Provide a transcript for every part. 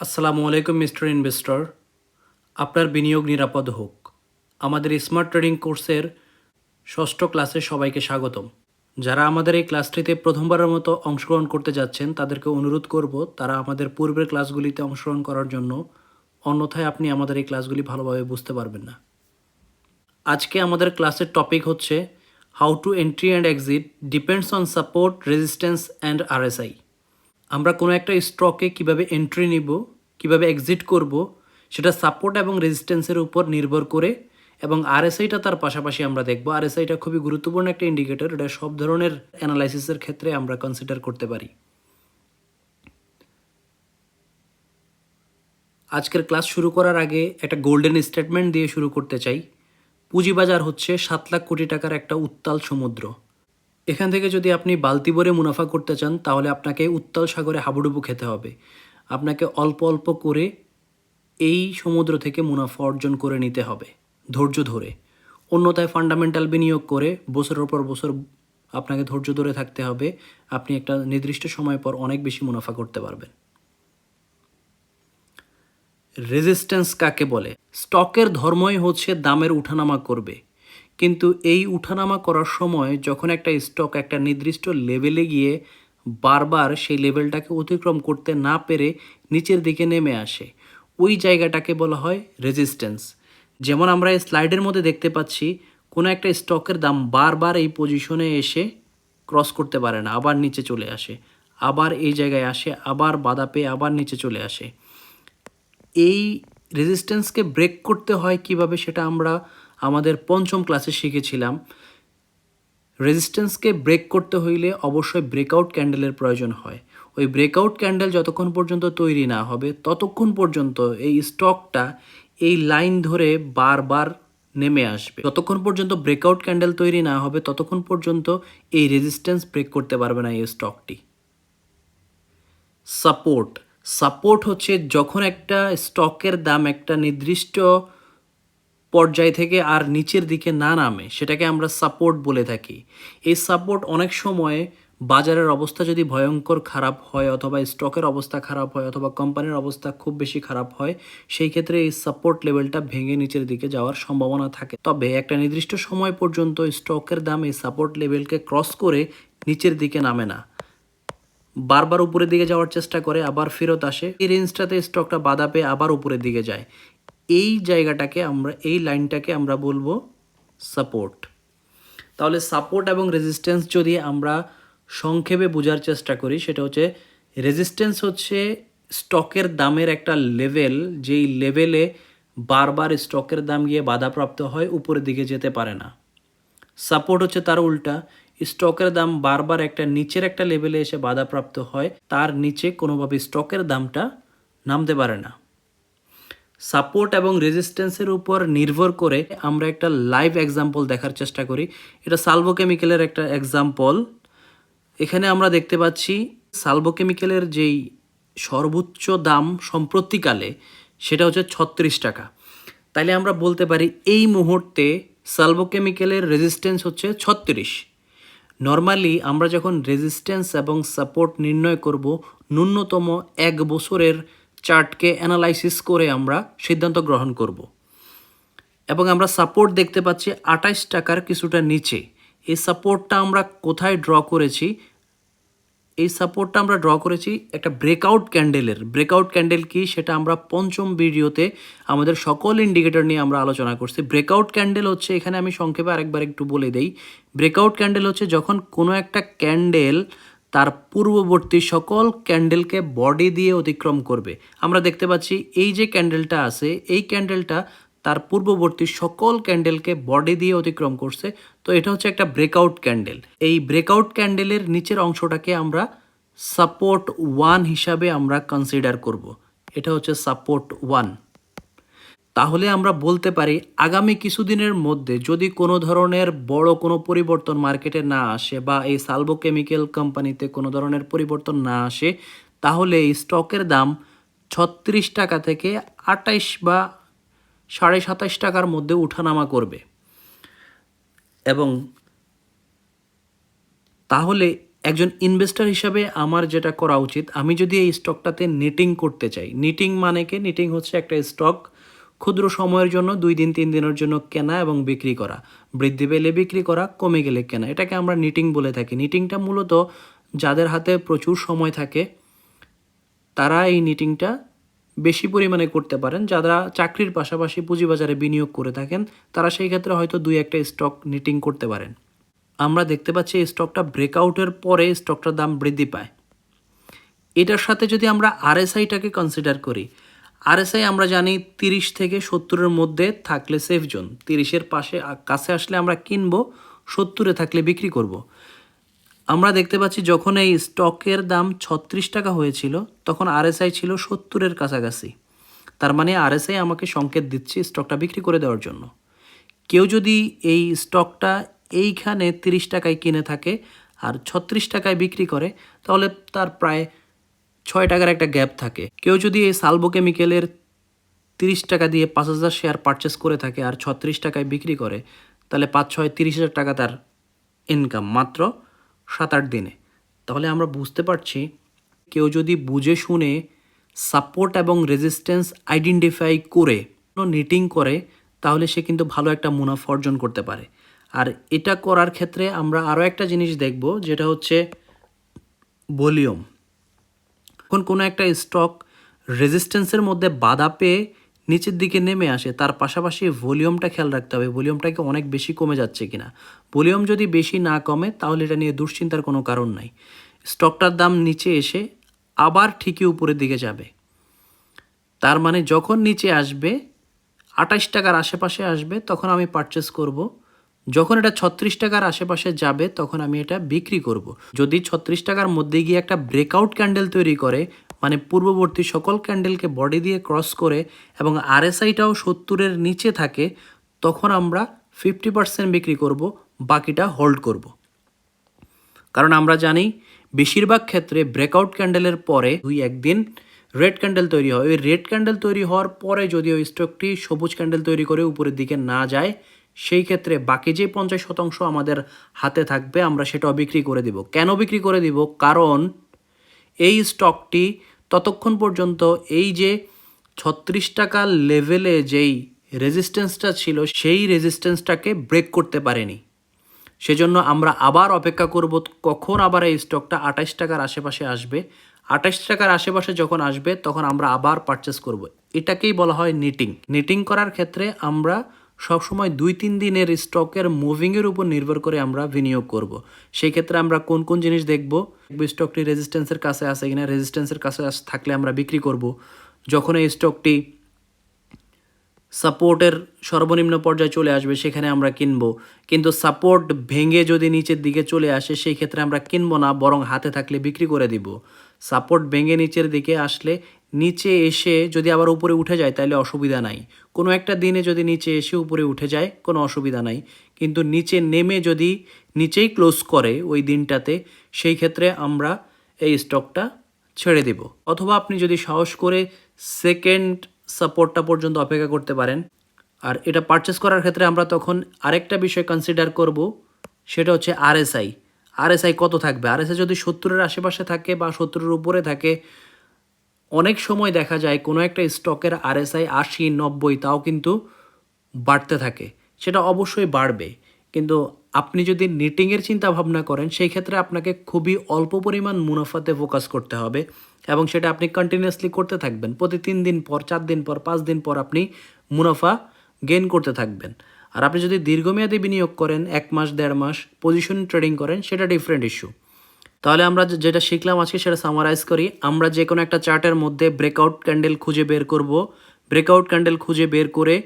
আসসালামু আলাইকুম, mister investor. আপনার বিনিয়োগ নিরাপদ হোক। আমাদের স্মার্ট ট্রেডিং কোর্সের ষষ্ঠ ক্লাসে সবাইকে স্বাগতম। যারা আমাদের এই ক্লাসটিতে প্রথমবারের মতো অংশগ্রহণ করতে যাচ্ছেন, তাদেরকে অনুরোধ করব, তারা আমাদের পূর্বের ক্লাসগুলিতে অংশগ্রহণ করার জন্য অন্যথায় আপনি আমাদের এই ক্লাসগুলি ভালোভাবে বুঝতে পারবেন না। আজকে আমাদের ক্লাসের টপিক হচ্ছে, how to entry and exit depends on support, resistance and RSI. আমরা কোনো একটা স্টকে কীভাবে এন্ট্রি নিব, কীভাবে এক্সিট করব, সেটা সাপোর্ট এবং রেজিস্ট্যান্সের উপর নির্ভর করে এবং আরএসআইটা তার পাশাপাশি আমরা দেখব। আরএসআইটা খুবই গুরুত্বপূর্ণ একটা ইন্ডিকেটর এটা সব ধরনের অ্যানালাইসিসের ক্ষেত্রে আমরা কনসিডার করতে পারি। আজকের ক্লাস শুরু করার আগে একটা গোল্ডেন স্টেটমেন্ট দিয়ে শুরু করতে চাই। পুঁজিবাজার হচ্ছে সাত লাখ কোটি টাকার একটা উত্তাল সমুদ্র। এখান থেকে যদি আপনি বালতি ভরে মুনাফা করতে চান, তাহলে আপনাকে উত্তাল সাগরে হাবুডুবু খেতে হবে। আপনাকে অল্প অল্প করে এই সমুদ্র থেকে মুনাফা অর্জন করে নিতে হবে, ধৈর্য ধরে। অন্যথায় ফান্ডামেন্টাল বিনিয়োগ করে বছরের পর বছর আপনাকে ধৈর্য ধরে থাকতে হবে। আপনি একটা নির্দিষ্ট সময় পর অনেক বেশি মুনাফা করতে পারবেন। রেজিস্ট্যান্স কাকে বলে? স্টকের ধর্মই হচ্ছে দামের উঠানামা করবে। কিন্তু এই উঠানামা করার সময় যখন একটা স্টক একটা নির্দিষ্ট লেভেলে গিয়ে বারবার সেই লেভেলটাকে অতিক্রম করতে না পেরে নিচের দিকে নেমে আসে, ওই জায়গাটাকে বলা হয় রেজিস্ট্যান্স যেমন আমরা এই স্লাইডের মধ্যে দেখতে পাচ্ছি, কোনো একটা স্টকের দাম বারবার এই পজিশনে এসে ক্রস করতে পারে না, আবার নিচে চলে আসে, আবার এই জায়গায় আসে, আবার বাধা পেয়ে আবার নিচে চলে আসে। এই রেজিস্ট্যান্সকে ব্রেক করতে হয় কীভাবে সেটা আমরা আমাদের পঞ্চম ক্লাসে শিখেছিলাম রেজিস্ট্যান্সকে ব্রেক করতে হইলে অবশ্যই ব্রেকআউট ক্যান্ডেলের প্রয়োজন হয়। ওই ব্রেকআউট ক্যান্ডেল যতক্ষণ পর্যন্ত তৈরি না হবে, ততক্ষণ পর্যন্ত এই স্টকটা এই লাইন ধরে বারবার নেমে আসবে। যতক্ষণ পর্যন্ত ব্রেকআউট ক্যান্ডেল তৈরি না হবে, ততক্ষণ পর্যন্ত এই রেজিস্ট্যান্স ব্রেক করতে পারবে না এই স্টকটি সাপোর্ট সাপোর্ট হচ্ছে যখন একটা স্টকের দাম একটা নির্দিষ্ট পর্যায় থেকে আর নিচের দিকে না নামে, সেটাকে আমরা সাপোর্ট বলে থাকি। এই সাপোর্ট অনেক সময় বাজারের অবস্থা যদি ভয়ঙ্কর খারাপ হয় অথবা স্টকের অবস্থা খারাপ হয় অথবা কোম্পানির অবস্থা খুব বেশি খারাপ হয়, সেই ক্ষেত্রে এই সাপোর্ট লেভেলটা ভেঙে নিচের দিকে যাওয়ার সম্ভাবনা থাকে। তবে একটা নির্দিষ্ট সময় পর্যন্ত স্টকের দাম এই সাপোর্ট লেভেলকে ক্রস করে নিচের দিকে নামে না। বারবার উপরের দিকে যাওয়ার চেষ্টা করে, আবার ফেরত আসে। এই রেঞ্জটাতে স্টকটা বাধা পেয়ে আবার উপরের দিকে যায়। এই জায়গাটাকে আমরা, এই লাইনটাকে আমরা বলব সাপোর্ট তাহলে সাপোর্ট এবং রেজিস্ট্যান্স যদি আমরা সংক্ষেপে বোঝার চেষ্টা করি, সেটা হচ্ছে রেজিস্ট্যান্স হচ্ছে স্টকের দামের একটা লেভেল যেই লেভেলে বারবার স্টকের দাম গিয়ে বাধাপ্রাপ্ত হয়, উপরের দিকে যেতে পারে না। সাপোর্ট হচ্ছে তার উল্টা স্টকের দাম বারবার একটা নিচের একটা লেভেলে এসে বাধাপ্রাপ্ত হয়, তার নিচে কোনোভাবে স্টকের দামটা নামতে পারে না। সাপোর্ট এবং রেজিস্ট্যান্সের উপর নির্ভর করে আমরা একটা লাইভ এক্সাম্পল দেখার চেষ্টা করি। এটা সালভো কেমিক্যালের একটা এক্সাম্পল এখানে আমরা দেখতে পাচ্ছি সালভো কেমিক্যালের যেই সর্বোচ্চ দাম সম্প্রতিকালে, সেটা হচ্ছে ছত্রিশ টাকা। তাইলে আমরা বলতে পারি এই মুহূর্তে সালভো কেমিক্যালের রেজিস্ট্যান্স হচ্ছে ছত্রিশ। নর্মালি আমরা যখন রেজিস্ট্যান্স এবং সাপোর্ট নির্ণয় করব, ন্যূনতম এক বছরের চার্টকে অ্যানালাইসিস করে আমরা সিদ্ধান্ত গ্রহণ করব। এবং আমরা সাপোর্ট দেখতে পাচ্ছি আঠাইশ টাকার কিছুটা নিচে। এই সাপোর্টটা আমরা কোথায় ড্র করেছি? এই সাপোর্টটা আমরা ড্র করেছি একটা ব্রেকআউট ক্যান্ডেলের। ব্রেকআউট ক্যান্ডেল কি? সেটা আমরা পঞ্চম ভিডিওতে আমাদের সকল ইন্ডিকেটর নিয়ে আমরা আলোচনা করছি। ব্রেকআউট ক্যান্ডেল হচ্ছে, এখানে আমি সংক্ষেপে আরেকবার একটু বলে দেই। ব্রেকআউট ক্যান্ডেল হচ্ছে যখন কোনো একটা ক্যান্ডেল তার পূর্ববর্তী সকল ক্যান্ডেলকে বডি দিয়ে অতিক্রম করবে। আমরা দেখতে পাচ্ছি এই যে ক্যান্ডেলটা আছে, এই ক্যান্ডেলটা তার পূর্ববর্তী সকল ক্যান্ডেলকে বডি দিয়ে অতিক্রম করছে। তো এটা হচ্ছে একটা ব্রেকআউট ক্যান্ডেল। এই ব্রেকআউট ক্যান্ডেলের নিচের অংশটাকে আমরা সাপোর্ট ওয়ান হিসাবে আমরা কনসিডার করব। এটা হচ্ছে সাপোর্ট ওয়ান। তাহলে আমরা বলতে পারি, আগামী কিছুদিনের মধ্যে যদি কোনো ধরনের বড় কোনো পরিবর্তন মার্কেটে না আসে বা এই সালভো কেমিক্যাল কোম্পানিতে কোনো ধরনের পরিবর্তন না আসে, তাহলে এই স্টকের দাম ছত্রিশ টাকা থেকে আটাইশ বা সাড়ে সাতাশ টাকার মধ্যে উঠানামা করবে। এবং তাহলে একজন ইনভেস্টর হিসাবে আমার যেটা করা উচিত, আমি যদি এই স্টকটাতে নিটিং করতে চাই, নিটিং মানে কি? নিটিং হচ্ছে একটা স্টক ক্ষুদ্র সময়ের জন্য দুই দিন, তিন দিনের জন্য কেনা এবং বিক্রি করা। বৃদ্ধি পেলে বিক্রি করা, কমে গেলে কেনা। এটাকে আমরা নিটিং বলে থাকি। নিটিংটা মূলত যাদের হাতে প্রচুর সময় থাকে, তারা এই নিটিংটা বেশি পরিমাণে করতে পারেন। যারা চাকরির পাশাপাশি পুঁজিবাজারে বিনিয়োগ করে থাকেন, তারা সেই ক্ষেত্রে হয়তো দুই একটা স্টক নিটিং করতে পারেন। আমরা দেখতে পাচ্ছি এই স্টকটা ব্রেকআউটের পরে স্টকটার দাম বৃদ্ধি পায়। এটার সাথে যদি আমরা আরএসআইটাকে কনসিডার করি আরএসআই আমরা জানি তিরিশ থেকে সত্তরের মধ্যে থাকলে সেফ জোন তিরিশের পাশে কাছে আসলে আমরা কিনবো, সত্তরে থাকলে বিক্রি করব। আমরা দেখতে পাচ্ছি যখন এই স্টকের দাম ছত্রিশ টাকা হয়েছিল, তখন আরএসআই ছিল সত্তরের কাছাকাছি। তার মানে আরএসআই আমাকে সংকেত দিচ্ছে স্টকটা বিক্রি করে দেওয়ার জন্য। কেউ যদি এই স্টকটা এইখানে তিরিশ টাকায় কিনে থাকে আর ছত্রিশ টাকায় বিক্রি করে, তাহলে তার প্রায় ছয় টাকার একটা গ্যাপ থাকে। কেউ যদি এই সালবো কেমিক্যালের তিরিশ টাকা দিয়ে পাঁচ হাজার শেয়ার পারচেস করে থাকে আর ছত্রিশ টাকায় বিক্রি করে, তাহলে পাঁচ, ছয়, তিরিশ হাজার টাকা তার ইনকাম মাত্র সাত, আট দিনে। তাহলে আমরা বুঝতে পারছি, কেউ যদি বুঝে শুনে সাপোর্ট এবং রেজিস্ট্যান্স আইডেন্টিফাই করে নিটিং করে, তাহলে সে কিন্তু ভালো একটা মুনাফা অর্জন করতে পারে। আর এটা করার ক্ষেত্রে আমরা আরও একটা জিনিস দেখব, যেটা হচ্ছে ভলিউম এখন কোনো একটা স্টক রেজিস্ট্যান্সের মধ্যে বাধা পেয়ে নিচের দিকে নেমে আসে, তার পাশাপাশি ভলিউমটা খেয়াল রাখতে হবে। ভলিউমটাকে অনেক বেশি কমে যাচ্ছে কিনা। ভলিউম যদি বেশি না কমে, তাহলে এটা নিয়ে দুশ্চিন্তার কোনো কারণ নাই। স্টকটার দাম নিচে এসে আবার ঠিকই উপরের দিকে যাবে। তার মানে যখন নিচে আসবে, আঠাশ টাকার আশেপাশে আসবে, তখন আমি পারচেস করব। যখন এটা ছত্রিশ টাকার আশেপাশে যাবে, তখন আমি এটা বিক্রি করব। যদি ছত্রিশ টাকার মধ্যে গিয়ে একটা ব্রেকআউট ক্যান্ডেল তৈরি করে মানে পূর্ববর্তী সকল ক্যান্ডেলকে বডি দিয়ে ক্রস করে এবং আরএসআইটাও সত্তরের নিচে থাকে, তখন আমরা ফিফটি পার্সেন্ট বিক্রি করব, বাকিটা হোল্ড করব। কারণ আমরা জানি, বেশিরভাগ ক্ষেত্রে ব্রেকআউট ক্যান্ডেলের পরে দুই একদিন রেড ক্যান্ডেল তৈরি হয়। ওই রেড ক্যান্ডেল তৈরি হওয়ার পরে যদি ওই স্টকটি সবুজ ক্যান্ডেল তৈরি করে উপরের দিকে না যায় সেই ক্ষেত্রে বাকি যে পঞ্চাশ শতাংশ আমাদের হাতে থাকবে, আমরা সেটাও বিক্রি করে দিব। কেন বিক্রি করে দিব? কারণ এই স্টকটি ততক্ষণ পর্যন্ত এই যে ছত্রিশ টাকা লেভেলে যেই রেজিস্ট্যান্সটা ছিল, সেই রেজিস্ট্যান্সটাকে ব্রেক করতে পারেনি। সেজন্য আমরা আবার অপেক্ষা করব কখন আবার এই স্টকটা আঠাশ টাকার আশেপাশে আসবে। আঠাশ টাকার আশেপাশে যখন আসবে, তখন আমরা আবার পারচেস করব। এটাকেই বলা হয় নিটিং নিটিং করার ক্ষেত্রে আমরা সবসময় দুই তিন দিনের স্টকের মুভিংয়ের উপর নির্ভর করে আমরা বিনিয়োগ করব। সেই ক্ষেত্রে আমরা কোন কোন জিনিস দেখব স্টকটি রেজিস্ট্যান্সের কাছে আসে কিনা রেজিস্ট্যান্সের কাছে থাকলে আমরা বিক্রি করব। যখন এই স্টকটি সাপোর্টের সর্বনিম্ন পর্যায়ে চলে আসবে, সেখানে আমরা কিনবো। কিন্তু সাপোর্ট ভেঙে যদি নিচের দিকে চলে আসে, সেই ক্ষেত্রে আমরা কিনবো না, বরং হাতে থাকলে বিক্রি করে দিব। সাপোর্ট ভেঙে নিচের দিকে আসলে নিচে এসে যদি আবার উপরে উঠে যায়, তাহলে অসুবিধা নাই। কোনো একটা দিনে যদি নিচে এসে উপরে উঠে যায়, কোনো অসুবিধা নাই। কিন্তু নিচে নেমে যদি নিচেই ক্লোজ করে ওই দিনটাতে, সেই ক্ষেত্রে আমরা এই স্টকটা ছেড়ে দেব। অথবা আপনি যদি সাহস করে সেকেন্ড সাপোর্টটা পর্যন্ত অপেক্ষা করতে পারেন। আর এটা পারচেস করার ক্ষেত্রে আমরা তখন আরেকটা বিষয় কনসিডার করব, সেটা হচ্ছে আরএসআই আরএসআই কত থাকবে? আরএসআই যদি সত্তরের আশেপাশে থাকে বা সত্তরের উপরে থাকে, অনেক সময় দেখা যায় কোনো একটা স্টকের আরএসআই আশি, নব্বই, তাও কিন্তু বাড়তে থাকে। সেটা অবশ্যই বাড়বে। কিন্তু আপনি যদি নিটিংয়ের চিন্তা ভাবনা করেন, সেই ক্ষেত্রে আপনাকে খুবই অল্প পরিমাণ মুনাফাতে ফোকাস করতে হবে। এবং সেটা আপনি কন্টিনিউয়াসলি করতে থাকবেন। প্রতি তিন দিন পর, চার দিন পর, পাঁচ দিন পর আপনি মুনাফা গেইন করতে থাকবেন। আর আপনি যদি দীর্ঘমেয়াদী বিনিয়োগ করেন, এক মাস, দেড় মাস পজিশন ট্রেডিং করেন, সেটা ডিফারেন্ট ইস্যু তাহলে আমরা যেটা শিখলাম আজকে সেটা সামারাইজ করি। আমরা যে কোনো একটা চার্টের মধ্যে ব্রেকআউট ক্যান্ডেল খুঁজে বের করব। ব্রেকআউট ক্যান্ডেল খুঁজে বের করে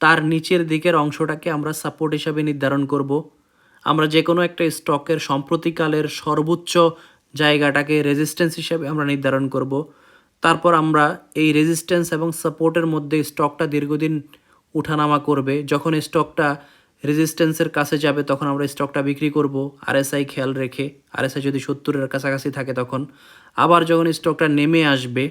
তার নিচের দিকের অংশটাকে আমরা সাপোর্ট হিসাবে নির্ধারণ করব। আমরা যে কোনো একটা স্টকের সম্প্রতিকালের সর্বোচ্চ জায়গাটাকে রেজিস্ট্যান্স হিসাবে আমরা নির্ধারণ করব। তারপর আমরা এই রেজিস্ট্যান্স এবং সাপোর্টের মধ্যে স্টকটা দীর্ঘদিন উঠানামা করবে। যখন স্টকটা রেজিস্ট্যান্সের কাছে যাবে, তখন আমরা স্টকটা বিক্রি করব আরএসআই খেয়াল রেখে। আরএসআই যদি সত্তরের কাছাকাছি থাকে তখন। আবার যখন স্টকটা নেমে আসবে,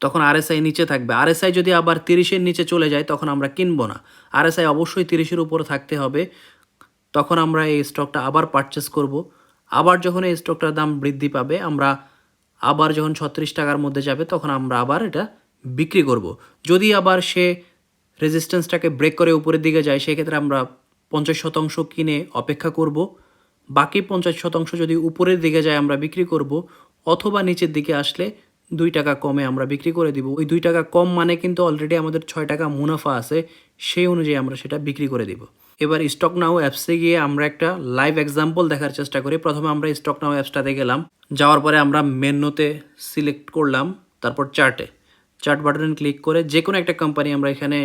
তখন আরএসআই নিচে থাকবে। আরএসআই যদি আবার তিরিশের নিচে চলে যায়, তখন আমরা কিনব না। আরএসআই অবশ্যই তিরিশের উপরে থাকতে হবে। তখন আমরা এই স্টকটা আবার পারচেস করব। আবার যখন এই স্টকটার দাম বৃদ্ধি পাবে, আমরা আবার যখন ছত্রিশ টাকার মধ্যে যাবে, তখন আমরা আবার এটা বিক্রি করব। যদি আবার সে রেজিস্ট্যান্সটাকে ব্রেক করে উপরের দিকে যায়, সেক্ষেত্রে আমরা পঞ্চাশ শতাংশ কিনে অপেক্ষা করব। বাকি পঞ্চাশ শতাংশ যদি উপরের দিকে যায়, আমরা বিক্রি করব, অথবা নিচের দিকে আসলে দুই টাকা কমে আমরা বিক্রি করে দিব। ওই দুই টাকা কম মানে কিন্তু অলরেডি আমাদের ছয় টাকা মুনাফা আছে, সেই অনুযায়ী আমরা সেটা বিক্রি করে দিব। এবার স্টক নাও অ্যাপসে গিয়ে আমরা একটা লাইভ এক্সাম্পল দেখার চেষ্টা করি। প্রথমে আমরা স্টক নাও অ্যাপসটাতে গেলাম। যাওয়ার পরে আমরা মেনুতে সিলেক্ট করলাম, তারপর চার্টে চার্ট বাটনে ক্লিক করে যে কোনো একটা কোম্পানি আমরা এখানে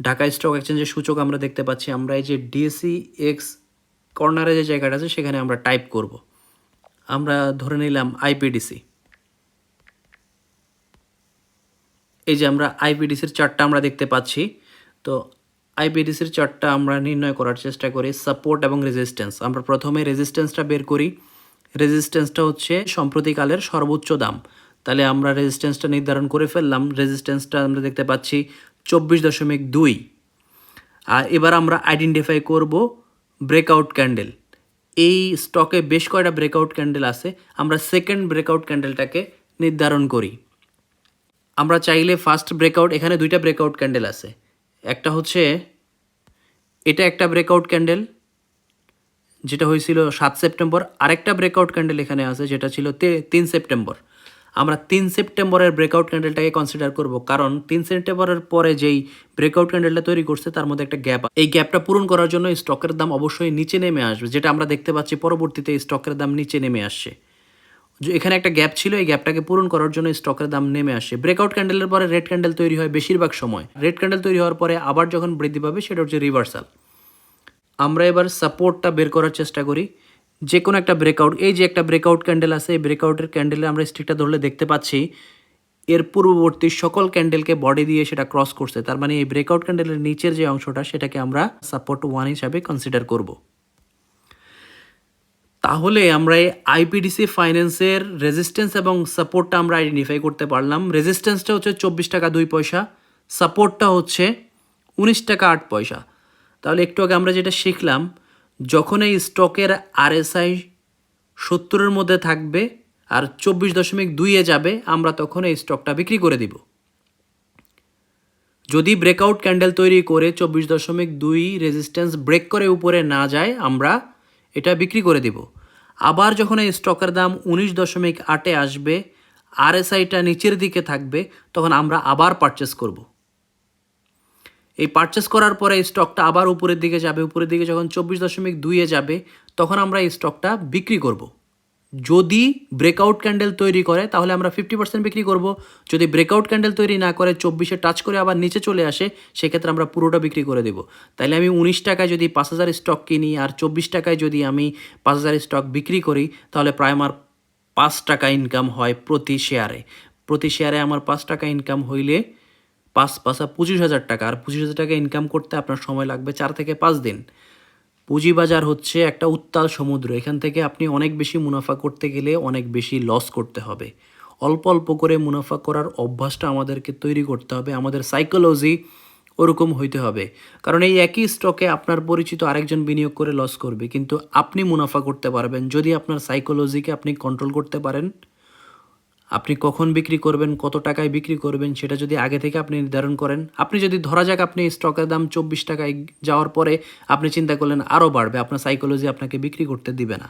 ঢাকা স্টক এক্সচেঞ্জের সূচক আমরা দেখতে পাচ্ছি। আমরা এই যে ডিএসি এক্স কর্নারে যে জায়গাটা আছে, সেখানে আমরা টাইপ করব। আমরা ধরে নিলাম আইপিডিসি এই যে আমরা আইপিডিসির চার্টটা আমরা দেখতে পাচ্ছি। তো আইপিডিসির চার্টটা আমরা নির্ণয় করার চেষ্টা করি সাপোর্ট এবং রেজিস্ট্যান্স আমরা প্রথমে রেজিস্ট্যান্সটা বের করি। রেজিস্ট্যান্সটা হচ্ছে সম্প্রতিকালের সর্বোচ্চ দাম। তাহলে আমরা রেজিস্ট্যান্সটা নির্ধারণ করে ফেললাম। রেজিস্ট্যান্সটা আমরা দেখতে পাচ্ছি চব্বিশ দশমিক দুই। আর এবার আমরা আইডেন্টিফাই করব ব্রেকআউট ক্যান্ডেল এই স্টকে বেশ কয়টা ব্রেকআউট ক্যান্ডেল আছে? আমরা সেকেন্ড ব্রেকআউট ক্যান্ডেলটাকে নির্ধারণ করি। আমরা চাইলে ফার্স্ট ব্রেকআউট এখানে দুইটা ব্রেকআউট ক্যান্ডেল আছে। একটা হচ্ছে, এটা একটা ব্রেকআউট ক্যান্ডেল যেটা হয়েছিল সাত সেপ্টেম্বর। আরেকটা ব্রেকআউট ক্যান্ডেল এখানে আছে, যেটা ছিল তিন সেপ্টেম্বর। আমরা তিন সেপ্টেম্বরের ব্রেকআউট ক্যান্ডেলটাকে কনসিডার করব, কারণ তিন সেপ্টেম্বরের পরে যেই ব্রেকআউট ক্যান্ডেলটা তৈরি করছে, তার মধ্যে একটা গ্যাপ এই গ্যাপটা পূরণ করার জন্য স্টকের দাম অবশ্যই নিচে নেমে আসবে, যেটা আমরা দেখতে পাচ্ছি পরবর্তীতে স্টকের দাম নিচে নেমে আসছে। যে এখানে একটা গ্যাপ ছিল, এই গ্যাপটাকে পূরণ করার জন্য স্টকের দাম নেমে আসে। ব্রেকআউট ক্যান্ডেলের পরে রেড ক্যান্ডেল তৈরি হয় বেশিরভাগ সময়। রেড ক্যান্ডেল তৈরি হওয়ার পরে আবার যখন বৃদ্ধি পাবে, সেটা হচ্ছে রিভার্সাল আমরা এবার সাপোর্টটা বের করার চেষ্টা করি। যে কোনো একটা ব্রেকআউট এই যে একটা ব্রেকআউট ক্যান্ডেল আছে, এই ব্রেকআউটের ক্যান্ডেলে আমরা স্টিকটা ধরলে দেখতে পাচ্ছি, এর পূর্ববর্তী সকল ক্যান্ডেলকে বডি দিয়ে সেটা ক্রস করছে। তার মানে এই ব্রেকআউট ক্যান্ডেলের নিচের যে অংশটা, সেটাকে আমরা সাপোর্ট ওয়ান হিসাবে কনসিডার করব। তাহলে আমরা এই আইপিডিসি ফাইন্যান্সের রেজিস্ট্যান্স এবং সাপোর্টটা আমরা আইডেন্টিফাই করতে পারলাম। রেজিস্ট্যান্সটা হচ্ছে চব্বিশ টাকা দুই পয়সা সাপোর্টটা হচ্ছে উনিশ টাকা আট পয়সা। তাহলে একটু আগে আমরা যেটা শিখলাম, যখন এই স্টকের আরএসআই সত্তরের মধ্যে থাকবে আর চব্বিশ দশমিক দুইয়ে যাবে, আমরা তখন এই স্টকটা বিক্রি করে দিব। যদি ব্রেকআউট ক্যান্ডেল তৈরি করে চব্বিশ দশমিক দুই রেজিস্ট্যান্স ব্রেক করে উপরে না যায়, আমরা এটা বিক্রি করে দিব। আবার যখন এই স্টকের দাম উনিশ দশমিক আটে আসবে, আরএসআইটা নিচের দিকে থাকবে, তখন আমরা আবার পারচেস করব। এই পারচেস করার পরে এই স্টকটা আবার উপরের দিকে যাবে, উপরের দিকে যখন চব্বিশ দশমিক দুইয়ে যাবে, তখন আমরা এই স্টকটা বিক্রি করব। যদি ব্রেকআউট ক্যান্ডেল তৈরি করে, তাহলে আমরা ফিফটি পার্সেন্ট বিক্রি করব। যদি ব্রেকআউট ক্যান্ডেল তৈরি না করে, চব্বিশে টাচ করে আবার নিচে চলে আসে, সেক্ষেত্রে আমরা পুরোটা বিক্রি করে দেবো। তাহলে আমি উনিশ টাকায় যদি পাঁচ হাজার স্টক কিনি, আর চব্বিশ টাকায় যদি আমি পাঁচ হাজার স্টক বিক্রি করি, তাহলে প্রায় আমার পাঁচ টাকা ইনকাম হয় প্রতি শেয়ারে প্রতি শেয়ারে আমার পাঁচ টাকা ইনকাম হইলে পাঁচ, পাঁচা পঁচিশ হাজার টাকা। আর পঁচিশ হাজার টাকা ইনকাম করতে আপনার সময় লাগবে চার থেকে পাঁচ দিন। পুঁজিবাজার হচ্ছে একটা উত্তাল সমুদ্র। এখান থেকে আপনি অনেক বেশি মুনাফা করতে গেলে অনেক বেশি লস করতে হবে। অল্প অল্প করে মুনাফা করার অভ্যাসটা আমাদেরকে তৈরি করতে হবে। আমাদের সাইকোলজি ওরকম হইতে হবে। কারণ এই একই স্টকে আপনার পরিচিত আরেকজন বিনিয়োগ করে লস করবে। কিন্তু আপনি মুনাফা করতে পারবেন। যদি আপনার সাইকোলজিকে আপনি কন্ট্রোল করতে পারেন আপনি কখন বিক্রি করবেন, কত টাকায় বিক্রি করবেন, সেটা যদি আগে থেকে আপনি নির্ধারণ করেন, আপনি যদি ধরা যাক আপনি স্টকের দাম চব্বিশ টাকায় যাওয়ার পরে আপনি চিন্তা করলেন আরও বাড়বে, আপনার সাইকোলজি আপনাকে বিক্রি করতে দিবে না।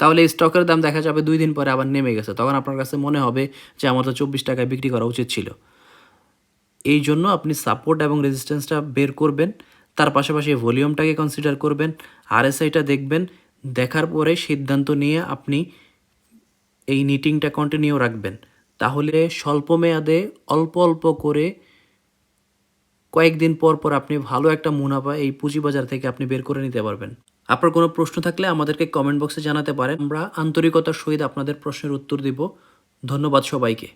তাহলে স্টকের দাম দেখা যাবে দুই দিন পরে আবার নেমে গেছে, তখন আপনার কাছে মনে হবে যে আমার তো চব্বিশ টাকায় বিক্রি করা উচিত ছিল। এই জন্য আপনি সাপোর্ট এবং রেজিস্ট্যান্সটা বের করবেন, তার পাশাপাশি ভলিউমটাকে কনসিডার করবেন আরএসআইটা দেখবেন, দেখার পরে সিদ্ধান্ত নিয়ে আপনি এই নিটিংটা কন্টিনিউ রাখবেন। তাহলে স্বল্প মেয়াদে অল্প অল্প করে কয়েকদিন পর পর আপনি ভালো একটা মুনাফা এই পুঁজি বাজার থেকে আপনি বের করে নিতে পারবেন। আপনার কোনো প্রশ্ন থাকলে আমাদেরকে কমেন্ট বক্সে জানাতে পারেন। আমরা আন্তরিকতার সহিত আপনাদের প্রশ্নের উত্তর দিব। ধন্যবাদ সবাইকে।